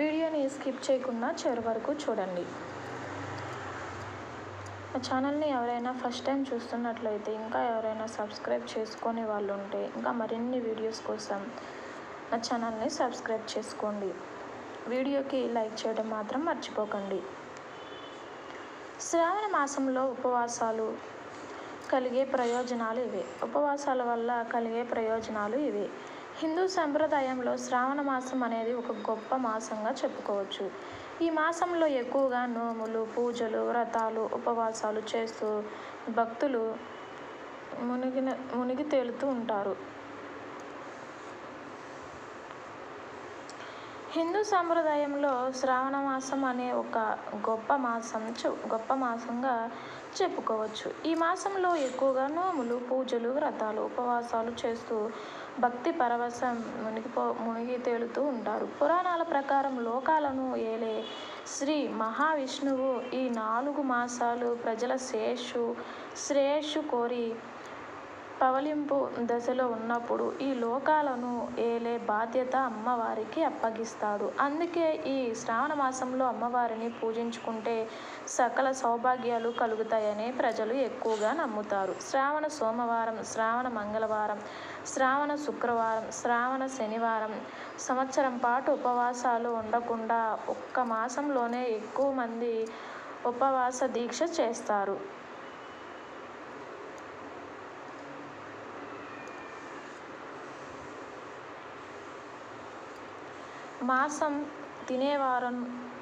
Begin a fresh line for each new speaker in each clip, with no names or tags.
వీడియోని స్కిప్ చేయకుండా చివరి వరకు చూడండి. నా ఛానల్ని ఎవరైనా ఫస్ట్ టైం చూస్తున్నట్లయితే ఇంకా ఎవరైనా సబ్స్క్రైబ్ చేసుకొని వాళ్ళు ఉంటే ఇంకా మరిన్ని వీడియోస్ కోసం నా ఛానల్ని సబ్స్క్రైబ్ చేసుకోండి. వీడియోకి లైక్ చేయడం మాత్రం మర్చిపోకండి. శ్రావణ మాసంలో ఉపవాసాలు కలిగే ప్రయోజనాలు ఇవే. ఉపవాసాల వల్ల కలిగే ప్రయోజనాలు ఇవే. హిందూ సంప్రదాయంలో శ్రావణ మాసం అనేది ఒక గొప్ప మాసంగా చెప్పుకోవచ్చు. ఈ మాసంలో ఎక్కువగా నోములు పూజలు వ్రతాలు ఉపవాసాలు చేస్తూ భక్తులు మునిగిన మునిగి తేలుతూ ఉంటారు. హిందూ సాంప్రదాయంలో శ్రావణ మాసం అనే ఒక గొప్ప మాసం గొప్ప మాసంగా చెప్పుకోవచ్చు. ఈ మాసంలో ఎక్కువగా నోములు పూజలు వ్రతాలు ఉపవాసాలు చేస్తూ భక్తి పరవశం మునిగిపో మునిగి తేలుతూ ఉంటారు. పురాణాల ప్రకారం లోకాలను ఏలే శ్రీ మహావిష్ణువు ఈ నాలుగు మాసాలు ప్రజల శేషు శ్రేయస్సు కోరి పవలింపు దశలో ఉన్నప్పుడు ఈ లోకాలను ఏలే బాధ్యత అమ్మవారికి అప్పగిస్తాడు. అందుకే ఈ శ్రావణ మాసంలో అమ్మవారిని పూజించుకుంటే సకల సౌభాగ్యాలు కలుగుతాయని ప్రజలు ఎక్కువగా నమ్ముతారు. శ్రావణ సోమవారం శ్రావణ మంగళవారం శ్రావణ శుక్రవారం శ్రావణ శనివారం సంవత్సరం పాటు ఉపవాసాలు ఉండకుండా ఒక్క మాసంలోనే ఎక్కువ మంది ఉపవాస దీక్ష చేస్తారు. మాంసం తినేవారు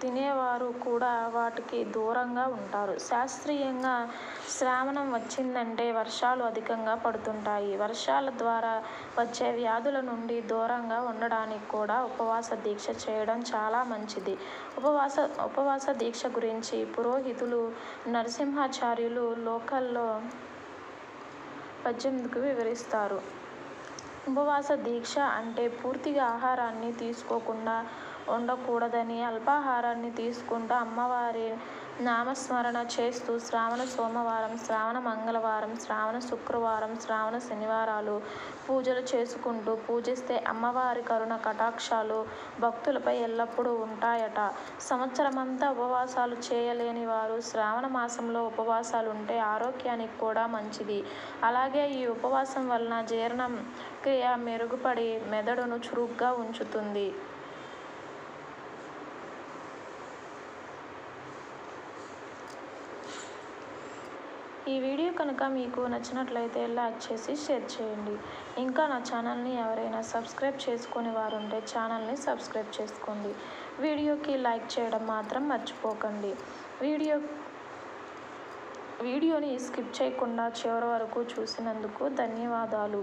తినేవారు కూడా వాటికి దూరంగా ఉంటారు. శాస్త్రీయంగా శ్రావణం వచ్చిందంటే వర్షాలు అధికంగా పడుతుంటాయి. వర్షాల ద్వారా వచ్చే వ్యాధుల నుండి దూరంగా ఉండడానికి కూడా ఉపవాస దీక్ష చేయడం చాలా మంచిది. ఉపవాస ఉపవాస దీక్ష గురించి పురోహితులు నరసింహాచార్యులు లోకల్లో పద్దెనిమిదికి వివరిస్తారు. ఉపవాస దీక్ష అంటే పూర్తిగా ఆహారాన్ని తీసుకోకుండా ఉండకూడదని అల్పాహారాన్ని తీసుకుంటూ అమ్మవారి నామస్మరణ చేస్తూ శ్రావణ సోమవారం శ్రావణ మంగళవారం శ్రావణ శుక్రవారం శ్రావణ శనివారాలు పూజలు చేసుకుంటూ పూజిస్తే అమ్మవారి కరుణ కటాక్షాలు భక్తులపై ఎల్లప్పుడూ ఉంటాయట. సంవత్సరమంతా ఉపవాసాలు చేయలేని వారు శ్రావణ మాసంలో ఉపవాసాలు ఉంటే ఆరోగ్యానికి కూడా మంచిది. అలాగే ఈ ఉపవాసం వలన జీర్ణం క్రియ మెరుగుపడి మెదడును చురుగ్గా ఉంచుతుంది. ఈ వీడియో కనుక మీకు నచ్చినట్లయితే లైక్ చేసి షేర్ చేయండి. ఇంకా నా ఛానల్ని ఎవరైనా సబ్స్క్రైబ్ చేసుకుని వారు ఉంటే ఛానల్ని సబ్స్క్రైబ్ చేసుకోండి. వీడియోకి లైక్ చేయడం మాత్రం మర్చిపోకండి. వీడియో వీడియోని స్కిప్ చేయకుండా చివరి వరకు చూసినందుకు ధన్యవాదాలు.